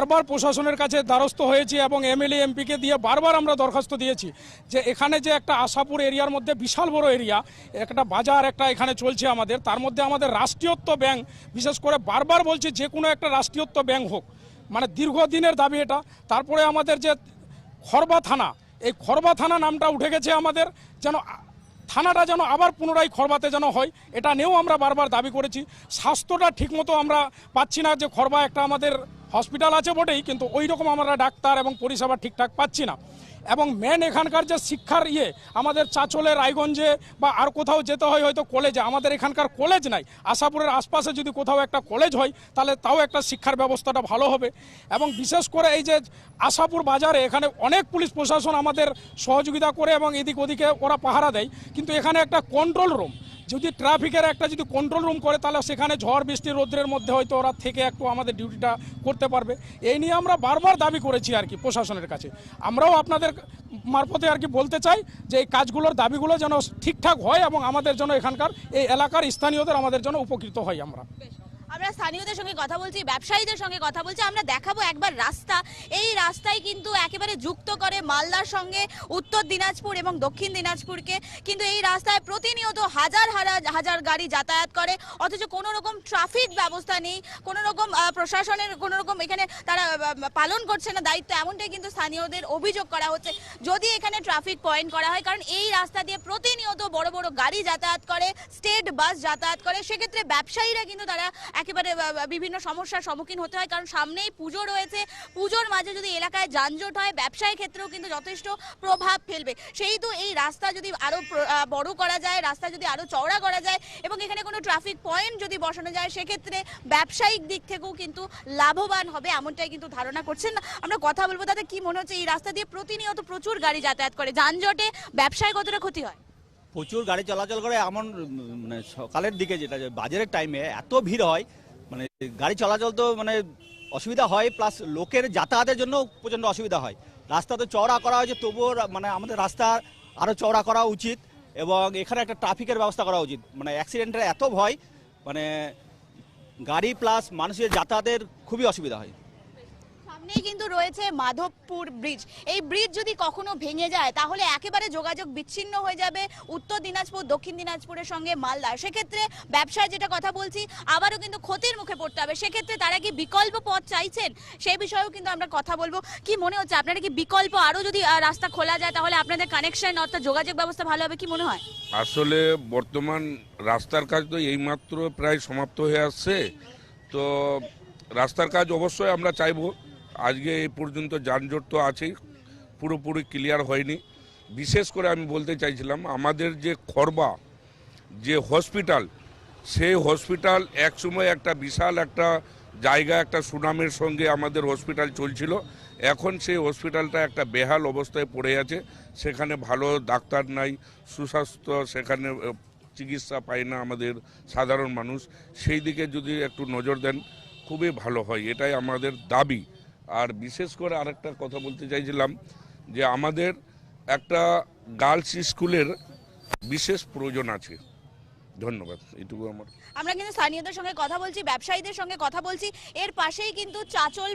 বারবার প্রশাসনের কাছে দ্বারস্থ হয়েছি এবং এমএলএ, এমপিকে দিয়ে বারবার আমরা দরখাস্ত দিয়েছি যে এখানে যে একটা আশাপুর এরিয়ার মধ্যে বিশাল বড় এরিয়া, একটা বাজার একটা এখানে চলছে আমাদের, তার মধ্যে আমাদের রাষ্ট্রীয়ত্ব ব্যাংক, বিশেষ করে বারবার বলছি যে কোনো একটা রাষ্ট্রীয়ত্ব ব্যাংক হোক মানে দীর্ঘদিনের দাবি এটা। তারপরে আমাদের যে খরবা থানা, এই খরবা থানা নামটা উঠে গেছে আমাদের, যেন থানাটা যেন আবার পুনরায় খরবাতে যেন হয়, এটা নিয়েও আমরা বারবার দাবি করেছি। স্বাস্থ্যটা ঠিকমতো আমরা পাচ্ছি না যে খরবা একটা আমাদের হসপিটাল আছে বটেই, কিন্তু ওই রকম আমরা ডাক্তার এবং পরিষেবা ঠিকঠাক পাচ্ছি না। এবং মেন এখানকার যে শিক্ষার ইয়ে আমাদের চাচলে, রায়গঞ্জে বা আর কোথাও যেতে হয় হয়তো কলেজে আমাদের এখানকার কলেজ নাই। আশাপুরের আশপাশে যদি কোথাও একটা কলেজ হয়, তাহলে তাও একটা শিক্ষার ব্যবস্থাটা ভালো হবে। এবং বিশেষ করে এই যে আশাপুর বাজারে এখানে অনেক পুলিশ প্রশাসন আমাদের সহযোগিতা করে এবং এদিক ওদিকে ওরা পাহারা দেয়। কিন্তু এখানে একটা কন্ট্রোল রুম যদি ট্রাফিকের একটা যদি কন্ট্রোল রুম করে, তাহলে সেখানে ঝড়, বৃষ্টি, রোদ্রের মধ্যে হয়তো ওরা থেকে একটু আমাদের ডিউটিটা করতে পারবে। এই নিয়ে আমরা বারবার দাবি করেছি আর কি প্রশাসনের কাছে। আমরাও আপনাদের মারফতে আর কি বলতে চাই যে এই কাজগুলোর দাবিগুলো যেন ঠিকঠাক হয় এবং আমাদের জন্য এখানকার এই এলাকার স্থানীয়দের আমাদের জন্য উপকৃত হয় আমরা। আমরা স্থানীয়দের সঙ্গে কথা বলছি, ব্যবসায়ীদের সঙ্গে কথা বলছি, আমরা দেখাবো একবার রাস্তা। এই রাস্তায় কিন্তু একেবারে যুক্ত করে মালদার সঙ্গে উত্তর দিনাজপুর এবং দক্ষিণ দিনাজপুরকে। কিন্তু এই রাস্তায় প্রতিনিয়ত হাজার হাজার হাজার গাড়ি যাতায়াত করে, অথচ কোনো রকম ট্রাফিক ব্যবস্থা নেই, কোনো রকম প্রশাসনের কোনো রকম এখানে তারা পালন করছে না, দায়িত্ব এমনটাই কিন্তু স্থানীয়দের অভিযোগ করা হচ্ছে। যদি এখানে ট্রাফিক পয়েন্ট করা হয়, কারণ এই রাস্তা দিয়ে প্রতিনিয়ত বড় বড় গাড়ি যাতায়াত করে, স্টেট বাস যাতায়াত করে, সেক্ষেত্রে ব্যবসায়ীরা কিন্তু তারা একেবারে বিভিন্ন সমস্যার সম্মুখীন হতে হয়। কারণ সামনেই পুজো রয়েছে। পুজোর মাঝে যদি এলাকায় যানজট হয়, ব্যবসায়ী ক্ষেত্রেও কিন্তু যথেষ্ট প্রভাব ফেলবে। সেই তো এই রাস্তা যদি আরও বড় করা যায়, রাস্তা যদি আরও চওড়া করা যায় এবং এখানে কোনো ট্রাফিক পয়েন্ট যদি বসানো যায়, সেক্ষেত্রে ব্যবসায়িক দিক থেকেও কিন্তু লাভবান হবে এমনটাই কিন্তু ধারণা করছেন। আমরা কথা বলব, তাতে কি মনে হচ্ছে, এই রাস্তা দিয়ে প্রতিনিয়ত প্রচুর গাড়ি যাতায়াত করে। যানজটে ব্যবসায় কতটা ক্ষতি হয়? প্রচুর গাড়ি চলাচল করে এমন মানে সকালের দিকে যেটা বাজারের টাইমে এত ভিড় হয় মানে গাড়ি চলাচল তো মানে অসুবিধা হয় প্লাস লোকের যাতায়াতের জন্য প্রচণ্ড অসুবিধা হয়। রাস্তা তো চওড়া করা হয়েছে, তবুও মানে আমাদের রাস্তা আরও চওড়া করা উচিত এবং এখানে একটা ট্রাফিকের ব্যবস্থা করা উচিত। মানে অ্যাক্সিডেন্টের এত ভয় মানে গাড়ি প্লাস মানুষের যাতায়াতের খুবই অসুবিধা হয়। সামনেই কিন্তু রয়েছে মাধবপুর ব্রিজ। এই ব্রিজ যদি কখনো ভেঙে যায়, তাহলে একেবারে যোগাযোগ বিচ্ছিন্ন হয়ে যাবে উত্তর দিনাজপুর, দক্ষিণ দিনাজপুরের সঙ্গে মালদা সেক্ষেত্রে ব্যবসায় যেটা কথা বলছি, আবারও কিন্তু ক্ষতির মুখে পড়তে হবে। সেক্ষেত্রে তারা কি বিকল্প পথ চাইছেন? সেই বিষয়েও কিন্তু আমরা কথা বলব। কি মনে হচ্ছে, আপনারা কি বিকল্প আরও যদি রাস্তা খোলা যায়, তাহলে আপনাদের কানেকশন অর্থাৎ যোগাযোগ ব্যবস্থা ভালো হবে, কি মনে হয়? আসলে বর্তমান রাস্তার কাজ তো এইমাত্র প্রায় সমাপ্ত হয়ে আসছে। তো রাস্তার কাজ অবশ্যই আমরা চাইব। আজকে এই পর্যন্ত যানজট তো আছেই, পুরোপুরি ক্লিয়ার হয়নি। বিশেষ করে আমি বলতে চাইছিলাম, আমাদের যে খরবা, যে হসপিটাল সেই হসপিটাল একসময় একটা বিশাল একটা জায়গা, একটা সুনামের সঙ্গে আমাদের হসপিটাল চলছিল। এখন সেই হসপিটালটা একটা বেহাল অবস্থায় পড়ে আছে। সেখানে ভালো ডাক্তার নাই, সুস্বাস্থ্য, সেখানে চিকিৎসা পায় না আমাদের সাধারণ মানুষ। সেই দিকে যদি একটু নজর দেন, খুবই ভালো হয়। এটাই আমাদের দাবি। আর বিশেষ করে আরেকটা কথা বলতে চাইছিলাম যে আমাদের একটা গার্লস স্কুলের বিশেষ প্রয়োজন আছে। ধন্যবাদ এইটুকু আমার। আমরা কিন্তু স্থানীয়দের সঙ্গে কথা বলছি ব্যবসায়ীদের সঙ্গে কথা বলছি। এর পাশেই কিন্তু চাচল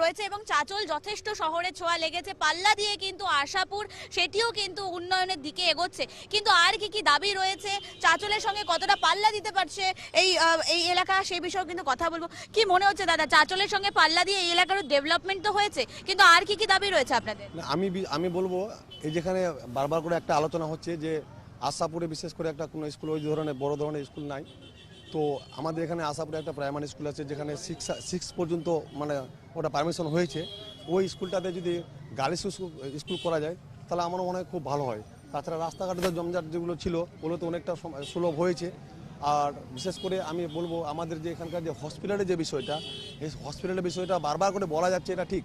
রয়েছে এবং চাচল যথেষ্ট শহরে ছোঁয়া লেগেছে। পাল্লা দিয়ে কিন্তু আশাপুর সেটিও কিন্তু উন্নয়নের দিকে এগোচ্ছে। কিন্তু আর কি কি দাবি রয়েছে? চাচলের সঙ্গে কতটা পাল্লা দিতে পারছে এই এই এলাকা? সেই বিষয়েও কিন্তু কথা বলব। কি মনে হচ্ছে দাদা? চাচলের সঙ্গে পাল্লা দিয়ে এই এলাকার ডেভেলপমেন্ট তো হয়েছে কিন্তু আর কি কি দাবি রয়েছে আপনাদের? আমি আমি বলব এই যেখানে বারবার করে একটা আলোচনা হচ্ছে যে আশাপুরে বিশেষ করে একটা কোনো স্কুল, ওই ধরনের বড় ধরনের স্কুল নাই। তো আমাদের এখানে আশাপুরে একটা প্রাইমারি স্কুল আছে, যেখানে সিক্স সিক্স পর্যন্ত মানে ওটা পারমিশন হয়েছে। ওই স্কুলটাতে যদি গার্লস স্কুল করা যায়, তাহলে আমার মনে হয় খুব ভালো হয়। তাছাড়া রাস্তাঘাটে তো জমজাট যেগুলো ছিল, ওগুলো তো অনেকটা সুলভ হয়েছে। আর বিশেষ করে আমি বলব, আমাদের যে এখানকার যে হসপিটালের যে বিষয়টা, এই হসপিটালের বিষয়টা বারবার করে বলা যাচ্ছে এটা ঠিক।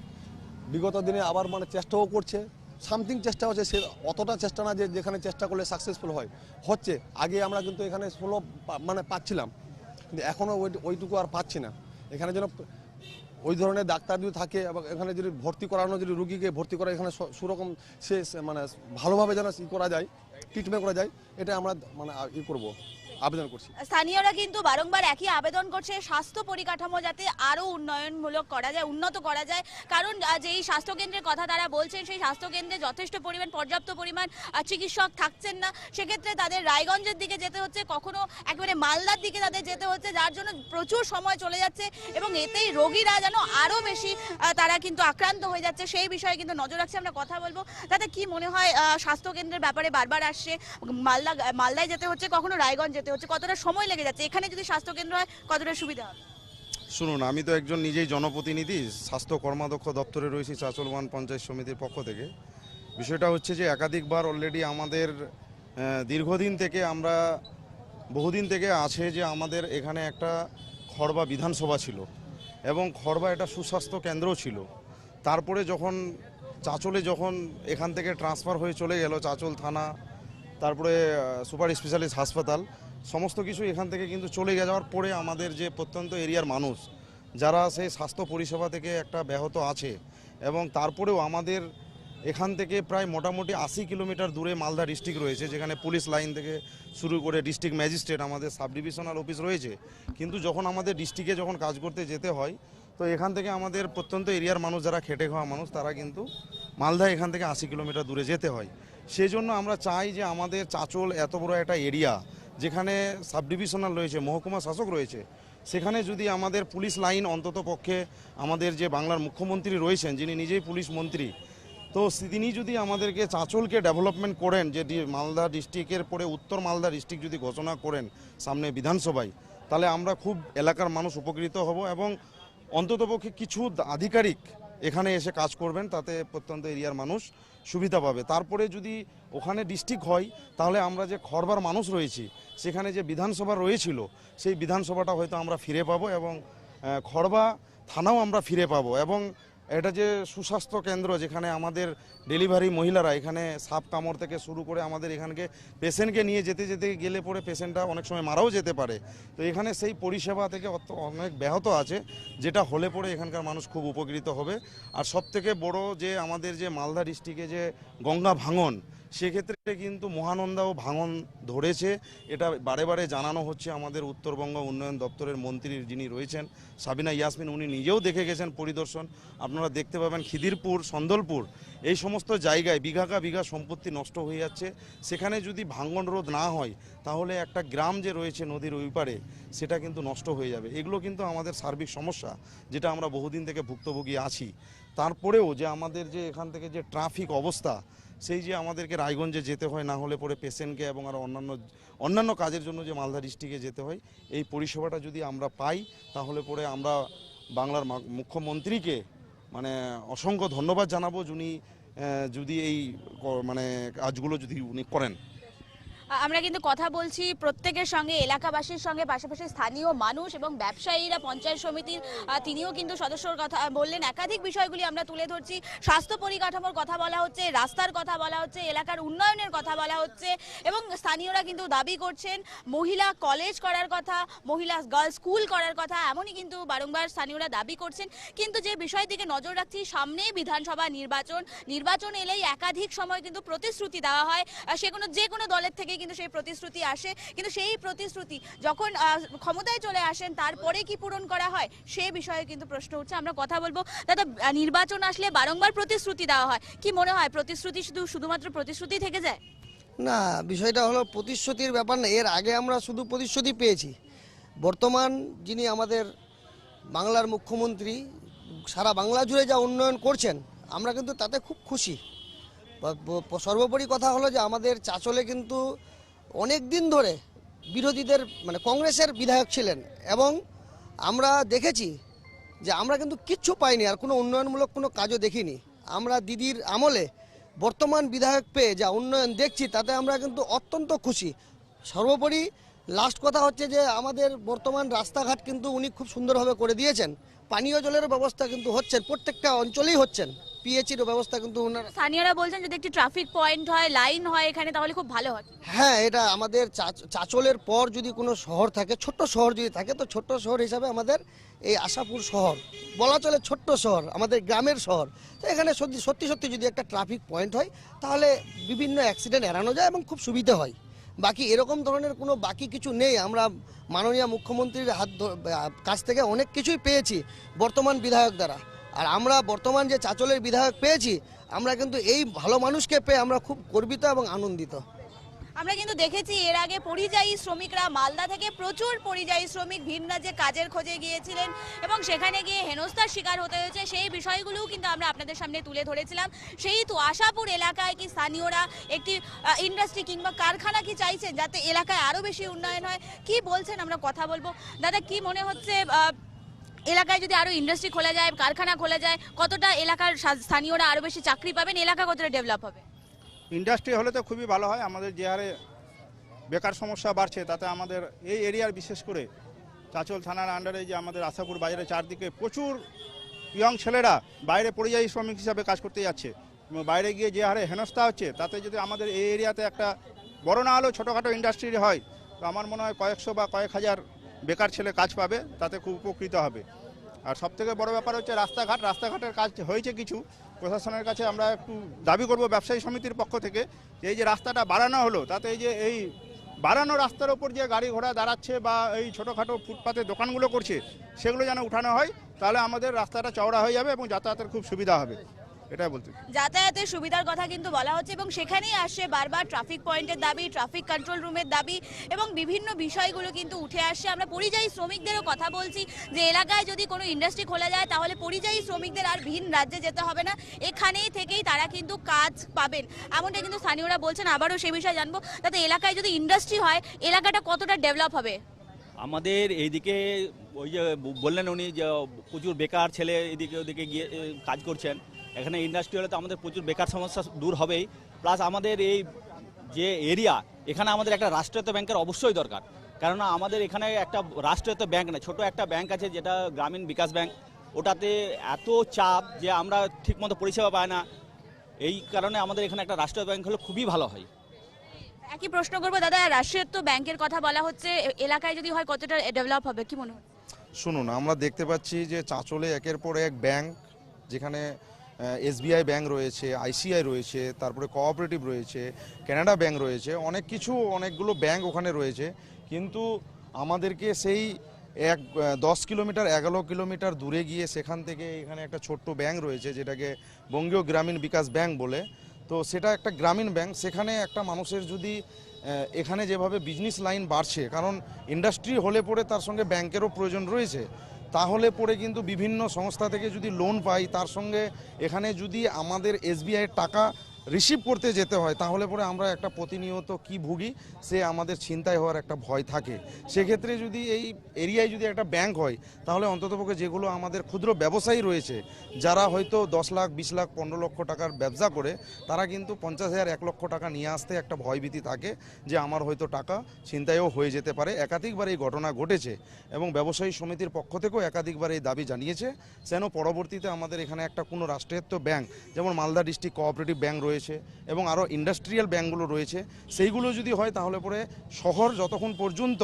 বিগত দিনে আবার মানে চেষ্টাও করছে। সামথিং চেষ্টা হচ্ছে, সে অতটা চেষ্টা না যে যেখানে চেষ্টা করলে সাকসেসফুল হয়। হচ্ছে, আগে আমরা কিন্তু এখানে ষোলো মানে পাচ্ছিলাম। কিন্তু এখনও ওই, ওইটুকু আর পাচ্ছি না। এখানে যেন ওই ধরনের ডাক্তার যদি থাকে এবং এখানে যদি ভর্তি করানো যদি রুগীকে ভর্তি করা, এখানে সুরকম সে মানে ভালোভাবে যেন ই করা যায় ট্রিটমেন্ট করা যায়, এটা আমরা মানে ই করব। আবেদন করছি। স্থানীয়রা কিন্তু বারংবার একই আবেদন করছে। স্বাস্থ্য পরিকাঠামো যাতে আরও উন্নয়নমূলক করা যায় উন্নত করা যায়। কারণ যেই স্বাস্থ্য কেন্দ্রের কথা তারা বলছেন সেই স্বাস্থ্য কেন্দ্রে যথেষ্ট পরিমাণ পর্যাপ্ত পরিমাণ চিকিৎসক থাকছেন না। সেক্ষেত্রে তাদের রায়গঞ্জের দিকে যেতে হচ্ছে কখনো একেবারে মালদার দিকে তাদের যেতে হচ্ছে যার জন্য প্রচুর সময় চলে যাচ্ছে এবং এতেই রোগীরা যেন আরও বেশি তারা কিন্তু আক্রান্ত হয়ে যাচ্ছে। সেই বিষয়ে কিন্তু নজর রাখছে আমরা কথা বলব। তাতে কি মনে হয় আহ, স্বাস্থ্য কেন্দ্রের ব্যাপারে বারবার আসছে মালদা মালদায় যেতে হচ্ছে কখনো রায়গঞ্জ যেতে হচ্ছে, কতটা সময় লেগে যাচ্ছে? এখানে যদি স্বাস্থ্য কেন্দ্র হয়, কতটা সুবিধা হবে? শুনুন, আমি তো একজন নিজেই জনপ্রতিনিধি, স্বাস্থ্য কর্মাধ্যক্ষ দপ্তরে রয়েছি চাচলবান পঞ্চায়েত সমিতির পক্ষ থেকে। বিষয়টা হচ্ছে যে, একাধিকবার অলরেডি আমাদের দীর্ঘদিন থেকে আমরা, বহুদিন থেকে আছে যে, আমাদের এখানে একটা খড়বা বিধানসভা ছিল এবং খড়বা একটা সুস্বাস্থ্য কেন্দ্রও ছিল। তারপরে যখন চাচলে যখন এখান থেকে ট্রান্সফার হয়ে চলে গেল, চাচল থানা, তারপরে সুপার স্পেশালিস্ট হাসপাতাল সমস্ত কিছু এখান থেকে কিন্তু চলে যাওয়ার পরে আমাদের যে প্রত্যন্ত এরিয়ার মানুষ, যারা সেই স্বাস্থ্য পরিষেবা থেকে একটা ব্যাহত আছে এবং তারপরেও আমাদের এখান থেকে প্রায় মোটামুটি আশি কিলোমিটার দূরে মালদা ডিস্ট্রিক্ট রয়েছে, যেখানে পুলিশ লাইন থেকে শুরু করে ডিস্ট্রিক্ট ম্যাজিস্ট্রেট, আমাদের সাব ডিভিশনাল অফিস রয়েছে। কিন্তু যখন আমাদের ডিস্ট্রিক্টে যখন কাজ করতে যেতে হয়, তো এখান থেকে আমাদের প্রত্যন্ত এরিয়ার মানুষ, যারা খেটে খাওয়া মানুষ, তারা কিন্তু মালদা এখান থেকে আশি কিলোমিটার দূরে যেতে হয়। সেই জন্য আমরা চাই যে আমাদের চাচল এত বড় একটা এরিয়া যেখানে সাব ডিভিশনাল রয়েছে, মহকুমা শাসক রয়েছে, সেখানে যদি আমাদের পুলিশ লাইন অন্তত পক্ষে আমাদের যে বাংলার মুখ্যমন্ত্রী রয়েছেন, যিনি নিজেই পুলিশ মন্ত্রী, তো তিনি যদি আমাদেরকে চাঁচলকে ডেভেলপমেন্ট করেন, যে মালদা ডিস্ট্রিক্টের পরে উত্তর মালদা ডিস্ট্রিক্ট যদি ঘোষণা করেন সামনে বিধানসভায়, তাহলে আমরা খুব এলাকার মানুষ উপকৃত হব এবং অন্ততপক্ষে কিছু আধিকারিক এখানে এসে কাজ করবেন, তাতে প্রত্যন্ত এরিয়ার মানুষ সুবিধা পাবে। তারপরে যদি ওখানে ডিস্ট্রিক্ট হয়, তাহলে আমরা যে খড়বার মানুষ রয়েছি, সেখানে যে বিধানসভা রয়েছিল, সেই বিধানসভাটা হয়তো আমরা ফিরে পাবো এবং খড়বা থানাও আমরা ফিরে পাবো এবং এটা যে সুস্বাস্থ্য কেন্দ্র যেখানে আমাদের ডেলিভারি মহিলারা, এখানে সাপ কামড় থেকে শুরু করে আমাদের এখানকে পেশেন্টকে নিয়ে যেতে যেতে গেলে পরে পেশেন্টটা অনেক সময় মারাও যেতে পারে। তো এখানে সেই পরিষেবা থেকে অত- অনেক ব্যাহত আছে, যেটা হলে পরে এখানকার মানুষ খুব উপকৃত হবে। আর সব থেকে বড় যে আমাদের যে মালদা ডিস্ট্রিক্টে যে গঙ্গা ভাঙন সেক্ষেত্রে কিন্তু মহানন্দা ও ভাঙন ধরেছে। এটা বারে বারে জানানো হচ্ছে আমাদের উত্তরবঙ্গ উন্নয়ন দপ্তরের মন্ত্রী যিনি রয়েছেন, সাবিনা ইয়াসমিন, উনি নিজেও দেখে গেছেন পরিদর্শন। আপনারা দেখতে পাবেন খিদিরপুর, সন্দলপুর, এই সমস্ত জায়গায় বিঘাকা বিঘা সম্পত্তি নষ্ট হয়ে যাচ্ছে। সেখানে যদি ভাঙ্গন রোধ না হয়, তাহলে একটা গ্রাম যে রয়েছে নদীর ওই পারে, সেটা কিন্তু নষ্ট হয়ে যাবে। এগুলো কিন্তু আমাদের সার্বিক সমস্যা, যেটা আমরা বহুদিন থেকে ভুক্তভোগী আছি। তারপরেও যে আমাদের যে এখান থেকে যে ট্রাফিক অবস্থা সেই যে আমাদেরকে রায়গঞ্জে যেতে হয়, না হলে পরে পেশেন্টকে এবং আর অন্যান্য অন্যান্য কাজের জন্য যে মালদা ডিস্ট্রিক্টে যেতে হয়, এই পরিষেবাটা যদি আমরা পাই, তাহলে পরে আমরা বাংলার মুখ্যমন্ত্রীকে মানে অসংখ্য ধন্যবাদ জানাব যিনি যদি এই মানে কাজগুলো যদি উনি করেন। আমরা কিন্তু কথা বলছি প্রত্যেকের সঙ্গে, এলাকাবাসীর সঙ্গে, পাশাপাশি স্থানীয় মানুষ এবং ব্যবসায়ীরা, পঞ্চায়েত সমিতির তিনিও কিন্তু সদস্যর কথা বললেন। একাধিক বিষয়গুলি আমরা তুলে ধরছি। স্বাস্থ্য পরিকাঠামোর কথা বলা হচ্ছে, রাস্তার কথা বলা হচ্ছে, এলাকার উন্নয়নের কথা বলা হচ্ছে এবং স্থানীয়রা কিন্তু দাবি করছেন, মহিলা কলেজ করার কথা, মহিলা গার্লস স্কুল করার কথা, এমনই কিন্তু বারংবার স্থানীয়রা দাবি করছেন। কিন্তু যে বিষয়ের দিকে নজর রাখছি, সামনেই বিধানসভা নির্বাচন। নির্বাচন এলেই একাধিক সময় কিন্তু প্রতিশ্রুতি দেওয়া হয়। সে কোনো, যে কোনো দলের থেকে কিন্তু সেই প্রতিশ্রুতি আসে। কিন্তু সেই প্রতিশ্রুতি যখন ক্ষমতায় চলে আসেন, তারপরে কি পূরণ করা হয়, সে বিষয়ে কিন্তু প্রশ্ন উঠছে। আমরা কথা বলব। দাদা নির্বাচন আসলে বারংবার প্রতিশ্রুতি দেওয়া হয়। কি মনে হয়, প্রতিশ্রুতি শুধু, শুধুমাত্র প্রতিশ্রুতি থেকে যায়? না, বিষয়টা হলো প্রতিশ্রুতির ব্যাপার না, এর আগে আমরা শুধু প্রতিশ্রুতি পেয়েছি। বর্তমান যিনি আমাদের বাংলার মুখ্যমন্ত্রী, সারা বাংলা জুড়ে যা উন্নয়ন করছেন, আমরা কিন্তু তাতে খুব খুশি। সর্বোপরি কথা হলো যে আমাদের চাচলে কিন্তু অনেক দিন ধরে বিরোধীদের মানে কংগ্রেসের বিধায়ক ছিলেন এবং আমরা দেখেছি যে আমরা কিন্তু কিচ্ছু পাইনি আর কোনো উন্নয়নমূলক কোনো কাজও দেখিনি। আমরা দিদির আমলে বর্তমান বিধায়ক পেয়ে যা উন্নয়ন দেখছি তাতে আমরা কিন্তু অত্যন্ত খুশি। সর্বোপরি লাস্ট কথা হচ্ছে যে আমাদের বর্তমান রাস্তাঘাট কিন্তু উনি খুব সুন্দরভাবে করে দিয়েছেন। পানীয় জলের ব্যবস্থা কিন্তু হচ্ছেন, প্রত্যেকটা অঞ্চলেই হচ্ছেন। পিএইচির ব্যবস্থা কিন্তু ওনার স্থানীয়রা বলছেন যদি একটি ট্রাফিক পয়েন্ট হয় লাইন হয় এখানে তাহলে খুব ভালো হয়। হ্যাঁ এটা আমাদের চাচ- চাচলের পর যদি কোনো শহর থাকে ছোট্ট শহর যদি থাকে তো ছোট্ট শহর হিসাবে আমাদের এই আশাপুর শহর। বলা চলে ছোট্ট শহর আমাদের গ্রামের শহর। তো এখানে সত্যি সত্যি সত্যি যদি একটা ট্রাফিক পয়েন্ট হয় তাহলে বিভিন্ন অ্যাক্সিডেন্ট এড়ানো যায় এবং খুব সুবিধা হয়। বাকি এরকম ধরনের কোনো বাকি কিছু নেই। আমরা মাননীয় মুখ্যমন্ত্রীর হাত কাছ থেকে অনেক কিছুই পেয়েছি বর্তমান বিধায়ক দ্বারা। আর আমরা বর্তমান যে চাচলের বিধায়ক পেয়েছি, আমরা কিন্তু এই ভালো মানুষকে পেয়ে আমরা খুব গর্বিত এবং আনন্দিত। আমরা কিন্তু দেখেছি এর আগে পরিযায়ী শ্রমিকরা মালদা থেকে প্রচুর পরিযায়ী শ্রমিক ভিন রাজ্যে কাজের খোঁজে গিয়েছিলেন এবং সেখানে গিয়ে হেনস্থার শিকার হতে হয়েছে। সেই বিষয়গুলোও কিন্তু আমরা আপনাদের সামনে তুলে ধরেছিলাম। সেই তো আশাপুর এলাকায় কি স্থানীয়রা একটি ইন্ডাস্ট্রি কিংবা কারখানা কি চাইছেন যাতে এলাকায় আরও বেশি উন্নয়ন হয়? কি বলছেন? আমরা কথা বলব। দাদা, কি মনে হচ্ছে এলাকায় যদি আরও ইন্ডাস্ট্রি খোলা যায়, কারখানা খোলা যায়, কতটা এলাকার স্থানীয়রা আরও বেশি চাকরি পাবেন এলাকা কতটা ডেভেলপ হবে? ইন্ডাস্ট্রি হলে তো খুবই ভালো হয়, আমাদের যে হারে বেকার সমস্যা বাড়ছে, তাতে আমাদের এই এরিয়ার বিশেষ করে চাচল থানার আন্ডারে যে আমাদের আশাপুর বাজারের চারদিকে প্রচুর ইয়ং ছেলেরা বাইরে পরিযায়ী শ্রমিক হিসাবে কাজ করতে যাচ্ছে। বাইরে গিয়ে যে হারে হেনস্থা হচ্ছে, তাতে যদি আমাদের এই এরিয়াতে একটা বড় না হলেও ছোটোখাটো ইন্ডাস্ট্রি হয়, তো আমার মনে হয় কয়েকশো বা কয়েক হাজার বেকার ছেলে কাজ পাবে, তাতে খুব উপকৃত হবে। আর সবথেকে বড় ব্যাপার হচ্ছে রাস্তাঘাট, রাস্তাঘাটের কাজ হয়েছে কিছু। প্রশাসনের কাছে আমরা একটু দাবি করব ব্যবসায়ী সমিতির পক্ষ থেকে, যে এই যে রাস্তাটা বাড়ানো হলো, তাতে এই যে এই বাড়ানো রাস্তার ওপর যে গাড়ি ঘোড়া দাঁড়াচ্ছে বা এই ছোটোখাটো ফুটপাতে দোকানগুলো করছে, সেগুলো যেন উঠানো হয়, তাহলে আমাদের রাস্তাটা চওড়া হয়ে যাবে এবং যাতায়াতের খুব সুবিধা হবে। এটাই বলতে যাতায়াতের সুবিধার কথা কিন্তু বলা হচ্ছে এবং সেখানেই আসছে বারবার ট্রাফিক পয়েন্টের দাবি ট্রাফিক কন্ট্রোল রুমের দাবি এবং বিভিন্ন বিষয়গুলো কিন্তু উঠে আসছে আমরা পরিযায়ী শ্রমিকদেরও কথা বলছি যে এলাকায় যদি কোনো ইন্ডাস্ট্রি খোলা যায় তাহলে পরিযায়ী শ্রমিকদের আর ভিন রাজ্যে যেতে হবে না। এখানেই থেকেই তারা কিন্তু কাজ পাবেন। এমনটা কিন্তু স্থানীয়রা বলছেন। আবারও সে বিষয়ে জানব। তাতে এলাকায় যদি ইন্ডাস্ট্রি হয় এলাকাটা কতটা ডেভেলপ হবে? আমাদের এইদিকে ওই যে বললেন উনি যে প্রচুর বেকার ছেলে এদিকে ওদিকে গিয়ে কাজ করছেন। এখানে ইন্ডাস্ট্রি হলে তো আমাদের প্রচুর বেকার সমস্যা দূর হবেই। প্লাস আমাদের এই যে এরিয়া এখানে আমাদের একটা রাষ্ট্রায়ত্ত ব্যাংকের অবশ্যই দরকার। কেননা আমাদের এখানে একটা রাষ্ট্রায়ত্ত ব্যাংক না ছোট একটা ব্যাংক আছে যেটা গ্রামীণ বিকাশ ব্যাংক ওটাতে এত চাপ যে আমরা ঠিকমতো পরিষেবা পাই না। এই কারণে আমাদের এখানে একটা রাষ্ট্রীয় ব্যাংক হলে খুবই ভালো হয়। একই প্রশ্ন করব দাদা রাষ্ট্রায়ত্ত ব্যাংকের কথা বলা হচ্ছে এলাকায় যদি হয় কতটা ডেভেলপ হবে কি মনে হয়? শুনুন আমরা দেখতে পাচ্ছি যে চাঁচলে একের পর এক ব্যাংক যেখানে এসবিআই ব্যাংক রয়েছে, আইসিআই রয়েছে, তারপরে কোঅপারেটিভ রয়েছে, কানাডা ব্যাংক রয়েছে, অনেক কিছু, অনেকগুলো ব্যাংক ওখানে রয়েছে। কিন্তু আমাদেরকে সেই এক দশ কিলোমিটার, এগারো কিলোমিটার দূরে গিয়ে সেখান থেকে এখানে একটা ছোট্ট ব্যাংক রয়েছে, যেটাকে বঙ্গীয় গ্রামীণ বিকাশ ব্যাংক বলে। তো সেটা একটা গ্রামীণ ব্যাংক, সেখানে একটা মানুষের যদি এখানে যেভাবে বিজনেস লাইন বাড়ছে, কারণ ইন্ডাস্ট্রি হলে পরে তার সঙ্গে ব্যাংকেরও প্রয়োজন রয়েছে, তাহলে পরে কিন্তু বিভিন্ন সংস্থা থেকে যদি লোন পাই, তার সঙ্গে এখানে যদি আমাদের এসবিআইয়ের টাকা রিসিভ করতে যেতে হয়, তাহলে পরে আমরা একটা প্রতিনিয়ত কি ভুগি, সে আমাদের চিন্তায় হওয়ার একটা ভয় থাকে। সেক্ষেত্রে যদি এই এরিয়ায় যদি একটা ব্যাংক হয়, তাহলে অন্ততপক্ষে যেগুলো আমাদের ক্ষুদ্র ব্যবসায়ী রয়েছে, যারা হয়তো দশ লাখ, বিশ লাখ, পনেরো লক্ষ টাকার ব্যবসা করে, তারা কিন্তু পঞ্চাশ হাজার, এক লক্ষ টাকা নিয়ে আসতে একটা ভয়ভীতি থাকে যে আমার হয়তো টাকা চিন্তায়ও হয়ে যেতে পারে। একাধিকবার এই ঘটনা ঘটেছে এবং ব্যবসায়ী সমিতির পক্ষ থেকেও একাধিকবার এই দাবি জানিয়েছে, যেন পরবর্তীতে আমাদের এখানে একটা কোনো রাষ্ট্রায়ত্ত ব্যাংক যেমন মালদা ডিস্ট্রিক্ট কোঅপারেটিভ ব্যাংক রয়েছে এবং আরও ইন্ডাস্ট্রিয়াল ব্যাঙ্কগুলো রয়েছে, সেইগুলো যদি হয় তাহলে পরে শহর যতক্ষণ পর্যন্ত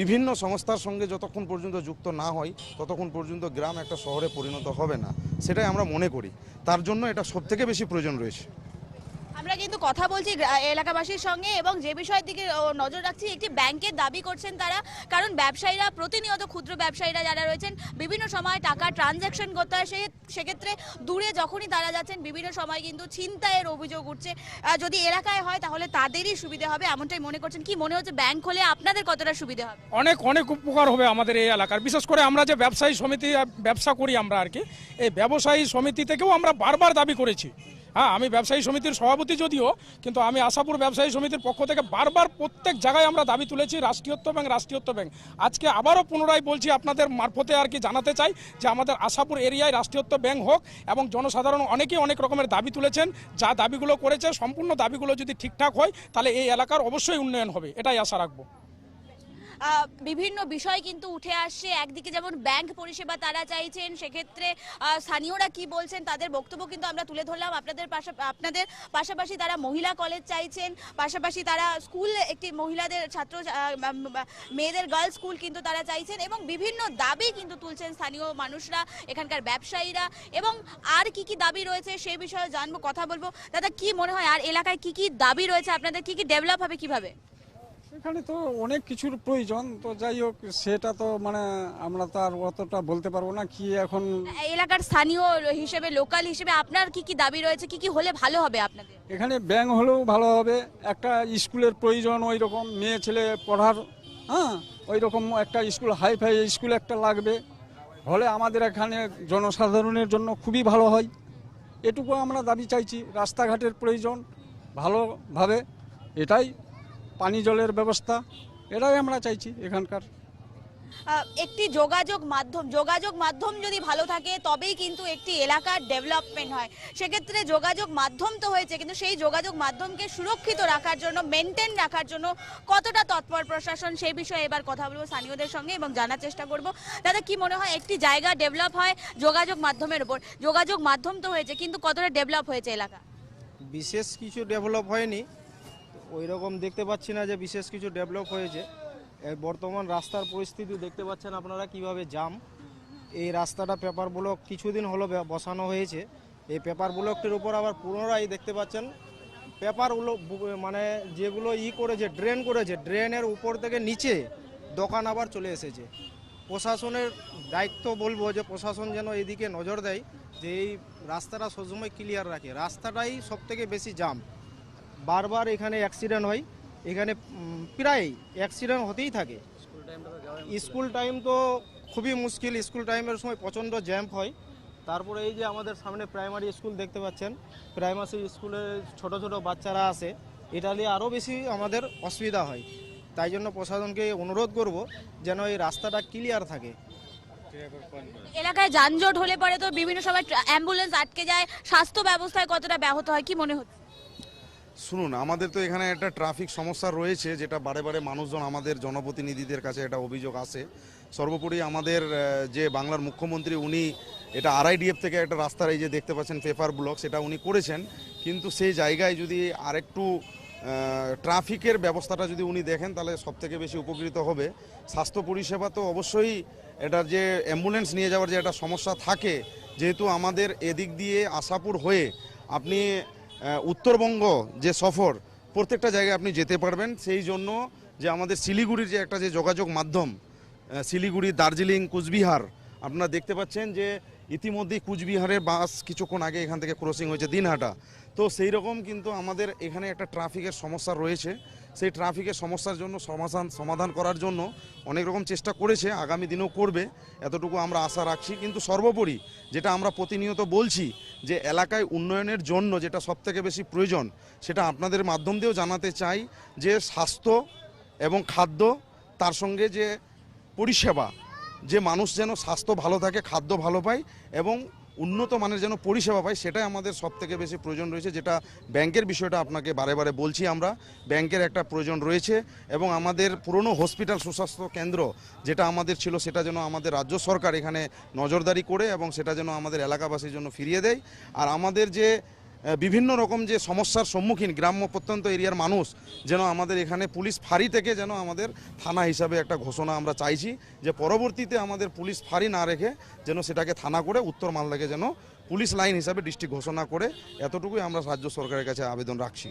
বিভিন্ন সংস্থার সঙ্গে যতক্ষণ পর্যন্ত যুক্ত না হয়, ততক্ষণ পর্যন্ত গ্রাম একটা শহরে পরিণত হবে না, সেটাই আমরা মনে করি। তার জন্য এটা সবথেকে বেশি প্রয়োজন রয়েছে। আমরা কিন্তু কথা বলছি এলাকাবাসীর সঙ্গে এবং যে বিষয়ের দিকে নজর রাখছি, একটি ব্যাংকের দাবি করছেন তারা। কারণ ব্যবসায়ীরা, প্রতিনিয়ত ক্ষুদ্র ব্যবসায়ীরা যারা রয়েছেন, বিভিন্ন সময় টাকা ট্রানজ্যাকশন করতে হয় সেক্ষেত্রে দূরে যখনই তারা যাচ্ছেন, বিভিন্ন সময় কিন্তু ছিনতাইয়ের অভিযোগ উঠছে। যদি এলাকায় হয়, তাহলে তাদেরই সুবিধা হবে। এমনটাই মনে করছেন। কি মনে হচ্ছে ব্যাংক হলে আপনাদের কতটা সুবিধা হবে? অনেক অনেক উপকার হবে আমাদের এই এলাকার। বিশেষ করে আমরা যে ব্যবসায়ী সমিতি, ব্যবসা করি আমরা আর কি, এই ব্যবসায়ী সমিতি থেকেও আমরা বারবার দাবি করেছি। হ্যাঁ আমি ব্যবসায়ী সমিতির সভাপতি যদিও, কিন্তু আমি আশাপুর ব্যবসায়ী সমিতির পক্ষ থেকে বারবার প্রত্যেক জায়গায় আমরা দাবি তুলেছি, রাষ্ট্রীয়ত্ব ব্যাংক রাষ্ট্রীয়ত্ব ব্যাংক। আজকে আবারও পুনরায় বলছি আপনাদের মারফতে আর কি জানাতে চাই যে আমাদের আশাপুর এরিয়ায় রাষ্ট্রীয়ত্ব ব্যাংক হোক এবং জনসাধারণ অনেকেই অনেক রকমের দাবি তুলেছেন, যা দাবিগুলো করেছে, সম্পূর্ণ দাবিগুলো যদি ঠিকঠাক হয়, তাহলে এই এলাকার অবশ্যই উন্নয়ন হবে, এটাই আশা রাখব। বিভিন্ন বিষয় কিন্তু উঠে আসছে। একদিকে যেমন ব্যাংক পরিষেবা তারা চাইছেন, সেক্ষেত্রে স্থানীয়রা কি বলছেন তাদের বক্তব্য কিন্তু আমরা তুলে ধরলাম। আপনাদের আপনাদের পাশাপাশি তারা মহিলা কলেজ চাইছেন, পাশাপাশি তারা স্কুল একটি মহিলাদের ছাত্র মেয়েদের গার্লস স্কুল কিন্তু তারা চাইছেন এবং বিভিন্ন দাবি কিন্তু তুলছেন স্থানীয় মানুষরা, এখানকার ব্যবসায়ীরা এবং আর কি কি দাবি রয়েছে সেই বিষয়ে জানব, কথা বলব। দাদা, কি মনে হয় আর এলাকায় কি কি দাবি রয়েছে? আপনাদের কি কি ডেভেলপ হবে কীভাবে? এখানে তো অনেক কিছুর প্রয়োজন তো যাই হোক সেটা তো মানে আমরা তো আর অতটা বলতে পারব না কি এখন এলাকার স্থানীয় হিসেবে লোকাল হিসেবে আপনার কি কি দাবি রয়েছে? কি কি হলে ভালো হবে আপনাদের? এখানে ব্যাংক হলেও ভালো হবে একটা স্কুলের প্রয়োজন ওই রকম মেয়ে ছেলে পড়ার হ্যাঁ ওই রকম একটা স্কুল হাই ফাই স্কুল একটা লাগবে। হলে আমাদের এখানে জনসাধারণের জন্য খুবই ভালো হয়। এটুকু আমরা দাবি চাইছি রাস্তাঘাটের প্রয়োজন ভালোভাবে এটাই পানি জলের ব্যবস্থা এটাই আমরা চাইছি এখানকার। একটি যোগাযোগ মাধ্যম যোগাযোগ মাধ্যম যদি ভালো থাকে তবেই কিন্তু একটি এলাকার ডেভেলপমেন্ট হয়। সেক্ষেত্রে যোগাযোগ মাধ্যম তো হয়েছে কিন্তু সেই যোগাযোগ মাধ্যমকে সুরক্ষিত রাখার জন্য মেনটেন রাখার জন্য কতটা তৎপর প্রশাসন সেই বিষয়ে এবার কথা বলব স্থানীয়দের সঙ্গে এবং জানার চেষ্টা করব। দাদা কি মনে হয় একটি জায়গা ডেভেলপ হয় যোগাযোগ মাধ্যমের উপর? যোগাযোগ মাধ্যম তো হয়েছে কিন্তু কতটা ডেভেলপ হয়েছে এলাকা? বিশেষ কিছু ডেভেলপ হয়নি। ওই রকম দেখতে পাচ্ছি না যে বিশেষ কিছু ডেভেলপ হয়েছে। বর্তমান রাস্তার পরিস্থিতি দেখতে পাচ্ছেন আপনারা কীভাবে জাম এই রাস্তাটা পেপার ব্লক কিছুদিন হলো বসানো হয়েছে। এই পেপার ব্লকটির উপর আবার পুনরায় দেখতে পাচ্ছেন পেপারগুলো মানে যেগুলো ই করেছে ড্রেন করেছে ড্রেনের উপর থেকে নিচে দোকান আবার চলে এসেছে। প্রশাসনের দায়িত্ব বলব যে প্রশাসন যেন এদিকে নজর দেয় যে এই রাস্তাটা সবসময় ক্লিয়ার রাখে। রাস্তাটাই সব থেকে বেশি জাম বারবার এখানে অ্যাক্সিডেন্ট হয়। এখানে প্রায় অ্যাক্সিডেন্ট হতেই থাকে। স্কুল টাইম তো খুবই মুশকিল। স্কুল টাইমের সময় প্রচণ্ড জ্যাম্প হয়। তারপরে এই যে আমাদের সামনে প্রাইমারি স্কুল দেখতে পাচ্ছেন প্রাইমারি স্কুলে ছোট ছোট বাচ্চারা আসে এটা নিয়ে আরও বেশি আমাদের অসুবিধা হয়। তাই জন্য প্রশাসনকে অনুরোধ করব যেন এই রাস্তাটা ক্লিয়ার থাকে। এলাকায় যানজট হলে পরে তো বিভিন্ন সময় অ্যাম্বুলেন্স আটকে যায়। স্বাস্থ্য ব্যবস্থায় কতটা ব্যাহত হয়, কি মনে হচ্ছে? শুনুন, আমাদের তো এখানে একটা ট্রাফিক সমস্যা রয়েছে, যেটা বারে বারে মানুষজন আমাদের জনপ্রতিনিধিদের কাছে একটা অভিযোগ আসে। সর্বোপরি আমাদের যে বাংলার মুখ্যমন্ত্রী, উনি এটা আরআইডিএফ থেকে একটা রাস্তার এই যে দেখতে পাচ্ছেন পেপার ব্লক, সেটা উনি করেছেন। কিন্তু সেই জায়গায় যদি আরেকটু ট্রাফিকের ব্যবস্থাটা যদি উনি দেখেন, তাহলে সব থেকে বেশি উপকৃত হবে। স্বাস্থ্য পরিষেবা তো অবশ্যই এটার যে অ্যাম্বুলেন্স নিয়ে যাওয়ার যে একটা সমস্যা থাকে, যেহেতু আমাদের এদিক দিয়ে আশাপুর হয়ে আপনি উত্তরবঙ্গ যে সফর, প্রত্যেকটা জায়গায় আপনি যেতে পারবেন। সেই জন্য যে আমাদের শিলিগুড়ির যে একটা যে যোগাযোগ মাধ্যম শিলিগুড়ি, দার্জিলিং, কুচবিহার, আপনারা দেখতে পাচ্ছেন যে ইতিমধ্যেই কুচবিহারের বাস কিছুক্ষণ আগে এখান থেকে ক্রসিং হয়েছে দিনহাটা। তো সেই রকম কিন্তু আমাদের এখানে একটা ট্রাফিকের সমস্যা রয়েছে। সেই ট্রাফিকের সমস্যার জন্য, সমাধান সমাধান করার জন্য অনেক রকম চেষ্টা করেছে, আগামী দিনেও করবে, এতটুকু আমরা আশা রাখছি। কিন্তু সর্বোপরি যেটা আমরা প্রতিনিয়ত বলছি যে, এলাকায় উন্নয়নের জন্য যেটা সবথেকে বেশি প্রয়োজন, সেটা আপনাদের মাধ্যম দিয়েও জানাতে চাই যে, স্বাস্থ্য এবং খাদ্য, তার সঙ্গে যে পরিষেবা, যে মানুষ যেন স্বাস্থ্য ভালো থাকে, খাদ্য ভালো পায় এবং উন্নত মানের যেন পরিষেবা পায় সেটাই আমাদের সব থেকে বেশি প্রয়োজন রয়েছে, যেটা ব্যাংকের বিষয়টা আপনাকে বারে বারে বলছি আমরা। ব্যাংকের একটা প্রয়োজন রয়েছে এবং আমাদের পুরনো হসপিটাল সুস্বাস্থ্য কেন্দ্র যেটা আমাদের ছিল, সেটা যেন আমাদের রাজ্য সরকার এখানে নজরদারি করে এবং সেটা যেন আমাদের এলাকাবাসীর জন্য ফিরিয়ে দেয়। আর আমাদের যে বিভিন্ন রকম যে সমস্যার সম্মুখীন গ্রাম্য প্রত্যন্ত এরিয়ার মানুষ যেন আমাদের এখানে পুলিশ ফাঁড়ি থেকে যেন আমাদের থানা হিসাবে একটা ঘোষণা আমরা চাইছি যে পরবর্তীতে আমাদের পুলিশ ফাঁড়ি না রেখে যেন সেটাকে থানা করে উত্তর মালদাকে যেন পুলিশ লাইন হিসাবে ডিস্ট্রিক্ট ঘোষণা করে এতটুকুই আমরা রাজ্য সরকারের কাছে আবেদন রাখছি।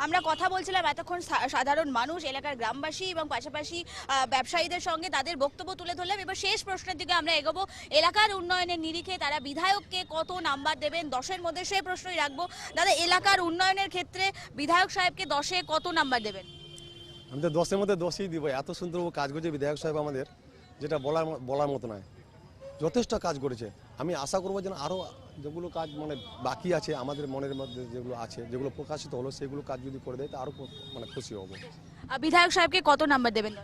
আমরা কথা বলছিলাম এতক্ষণ সা- সাধারণ মানুষ, এলাকার গ্রামবাসী এবং পাশাপাশি ব্যবসায়ীদের সঙ্গে তাদের বক্তব্য তুলে ধরলাম। এবার শেষ প্রশ্নের দিকে আমরা এগোবো। এলাকার উন্নয়নের নিরিখে তারা বিধায়ককে কত নাম্বার দেবেন? দশের মধ্যে সেই প্রশ্নই রাখব। দাদা, এলাকার উন্নয়নের ক্ষেত্রে বিধায়ক সাহেবকে দশে কত নাম্বার দেবেন? আমি তো দশের মধ্যে দশই দিব। এত সুন্দর কাজ করেছে বিধায়ক সাহেব আমাদের, যেটা বলার বলার মতো নয়। যথেষ্ট কাজ করেছে। আমি আশা করব যেন আরও যেগুলো কাজ মানে বাকি আছে আমাদের মনের মধ্যে যেগুলো আছে যেগুলো প্রকাশিত হলো সেগুলো কাজ যদি করে দেয় তা আরও মানে খুশি হব। বিধায়ক সাহেবকে কত নাম্বার দেবেন?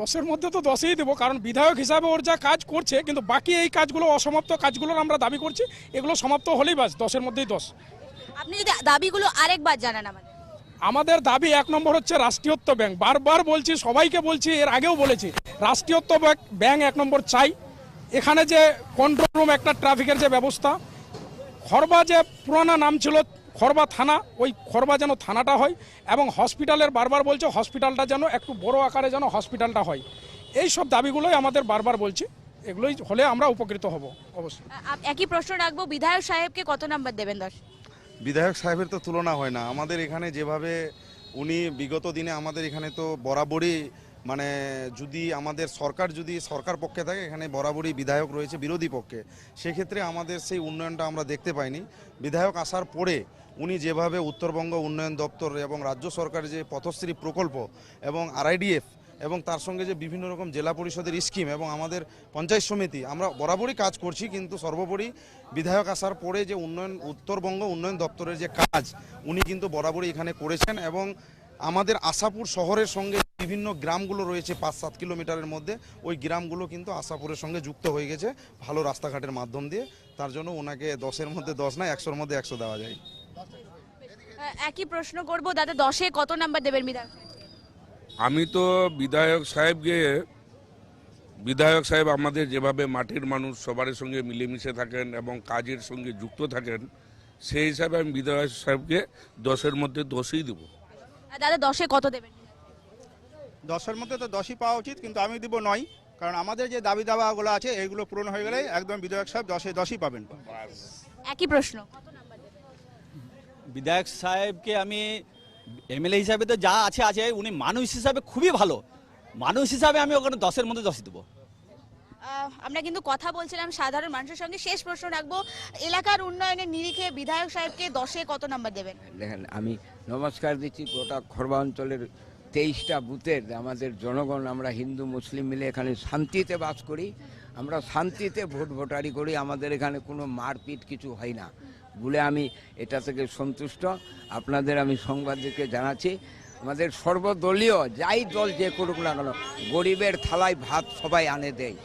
দশের মধ্যে তো দশেই দেবো কারণ বিধায়ক হিসাবে ওর যা কাজ করছে কিন্তু বাকি এই কাজগুলো অসমাপ্ত কাজগুলোর আমরা দাবি করছি এগুলো সমাপ্ত হলেই বাস দশের মধ্যেই দশ। আপনি যদি দাবিগুলো আরেকবার জানান আমাদের। আমাদের দাবি এক নম্বর হচ্ছে রাষ্ট্রীয়ত্ব ব্যাংক। বারবার বলছি সবাইকে বলছি এর আগেও বলেছি রাষ্ট্রীয়ত্ব ব্যাংক এক নম্বর চাই। এখানে যে কন্ট্রোল রুম একটা ট্রাফিকের যে ব্যবস্থা খরবা যে পুরানা নাম ছিল খরবা থানা ওই খরবা যেন থানাটা হয় এবং হসপিটালের বারবার বলছে হসপিটালটা যেন একটু বড় আকারে যেন হসপিটালটা হয়। এই সব দাবিগুলোই আমাদের বারবার বলছি এগুলোই হলে আমরা উপকৃত হব অবশ্যই। একই প্রশ্ন রাখব বিধায়ক সাহেবকে কত নাম্বার দেবেন দশ? বিধায়ক সাহেবের তো তুলনা হয় না। আমাদের এখানে যেভাবে উনি বিগত দিনে আমাদের এখানে তো বরাবরই মানে যদি আমাদের সরকার যদি সরকার পক্ষে থাকে, এখানে বরাবরই বিধায়ক রয়েছে, বিরোধী পক্ষে, সেক্ষেত্রে আমাদের সেই উন্নয়নটা আমরা দেখতে পাইনি। বিধায়ক আসার পরে উনি যেভাবে উত্তরবঙ্গ উন্নয়ন দপ্তর এবং রাজ্য সরকারের যে পথশ্রী প্রকল্প এবং আরআইডিএফ এবং তার সঙ্গে যে বিভিন্ন রকম জেলা পরিষদের স্কিম এবং আমাদের পঞ্চায়েত সমিতি, আমরা বরাবরই কাজ করছি, কিন্তু সর্বোপরি বিধায়ক আসার পরে যে উন্নয়ন, উত্তরবঙ্গ উন্নয়ন দপ্তরের যে কাজ, উনি কিন্তু বরাবরই এখানে করেছেন এবং আমাদের আশাপুর শহরের সঙ্গে বিভিন্ন গ্রামগুলো রয়েছে পাঁচ সাত কিলোমিটারের মধ্যে। ওই গ্রামগুলো কিন্তু আশাপুরের সঙ্গে যুক্ত হয়ে গেছে ভালো রাস্তাঘাটের মাধ্যম দিয়ে। তার জন্য ওনাকে দশের মধ্যে দশ না একশোর মধ্যে একশো দেওয়া যায়। একই প্রশ্ন করব দাদা দশে কত নাম্বার দেবেন বিধায়ক? আমি তো বিধায়ক সাহেবকে বিধায়ক সাহেব আমাদের যেভাবে মাটির মানুষ সবার সঙ্গে মিলেমিশে থাকেন এবং কাজের সঙ্গে যুক্ত থাকেন সেই হিসাবে আমি বিধায়ক সাহেবকে দশের মধ্যে দশই দেবো। দাদা দশে কত দেবেন? দশের মধ্যে তো দশই পাওয়া উচিত কিন্তু আমি দিব নয়। কারণ আমাদের যে দাবি দাওয়াগুলো আছে এগুলো পূরণ হয়ে গেলে একদম বিধায়ক সাহেব দশে দশই পাবেন। একই প্রশ্ন। বিধায়ক সাহেবকে আমি এমএলএ হিসাবে তো যা আছে আছে উনি মানুষ হিসাবে খুবই ভালো। মানুষ হিসাবে আমি ওখানে দশের মধ্যে দশই দেবো। আমরা কিন্তু কথা বলছিলাম সাধারণ মানুষের সঙ্গে শেষ প্রশ্ন রাখব। এলাকার উন্নয়নের নিরিখে বিধায়ক সাহেবকে দশে কত নাম্বার দেবেন? দেখেন আমি নমস্কার দিচ্ছি গোটা খরবা অঞ্চলের তেইশটা বুথের। আমাদের জনগণ, আমরা হিন্দু, মুসলিম মিলে এখানে শান্তিতে বাস করি। আমরা শান্তিতে ভোট ভোটারি করি। আমাদের এখানে কোনো মারপিট কিছু হয় না। বলে আমি এটা থেকে সন্তুষ্ট। আপনাদের আমি সংবাদকে জানাচ্ছি। আমাদের সর্বদলীয় যাই দল যে করুক না কেন, গরিবের থালায় ভাত সবাই আনে দেয়।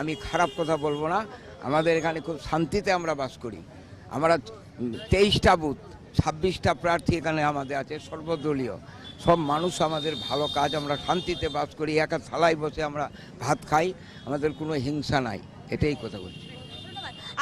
আমি খারাপ কথা বলব না। আমাদের এখানে খুব শান্তিতে আমরা বাস করি। আমরা তেইশটা বুথ। ছাব্বিশটা প্রার্থী এখানে আমাদের আছে, সর্বদলীয়। সব মানুষ আমাদের ভালো কাজ, আমরা শান্তিতে বাস করি, একা থালায় বসে আমরা ভাত খাই, আমাদের কোনো হিংসা নাই, এটাই কথা বলছি।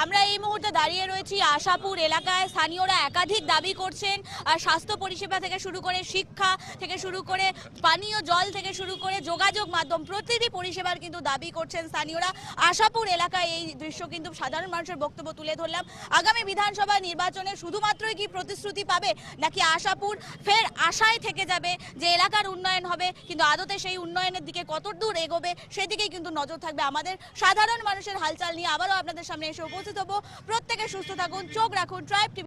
আমরা এই মুহূর্তে দাঁড়িয়ে রয়েছি আশাপুর এলাকায়। স্থানীয়রা একাধিক দাবি করছেন স্বাস্থ্য পরিষেবা থেকে শুরু করে শিক্ষা থেকে শুরু করে পানীয় জল থেকে শুরু করে যোগাযোগ মাধ্যম, প্রতিটি পরিষেবার কিন্তু দাবি করছেন স্থানীয়রা। আশাপুর এলাকায় এই দৃশ্য কিন্তু সাধারণ মানুষের বক্তব্য তুলে ধরলাম। আগামী বিধানসভা নির্বাচনে শুধুমাত্রই কি প্রতিশ্রুতি পাবে, নাকি আশাপুর ফের আশায় থেকে যাবে যে এলাকার উন্নয়ন হবে, কিন্তু আদতে সেই উন্নয়নের দিকে কত দূর এগোবে, সেদিকেই কিন্তু নজর থাকবে আমাদের সাধারণ মানুষের হালচাল নিয়ে। আবারও আপনাদের সামনে এসে উপস্থিত হব প্রত্যেকে সুস্থ থাকুন চোখ রাখুন ট্রাইব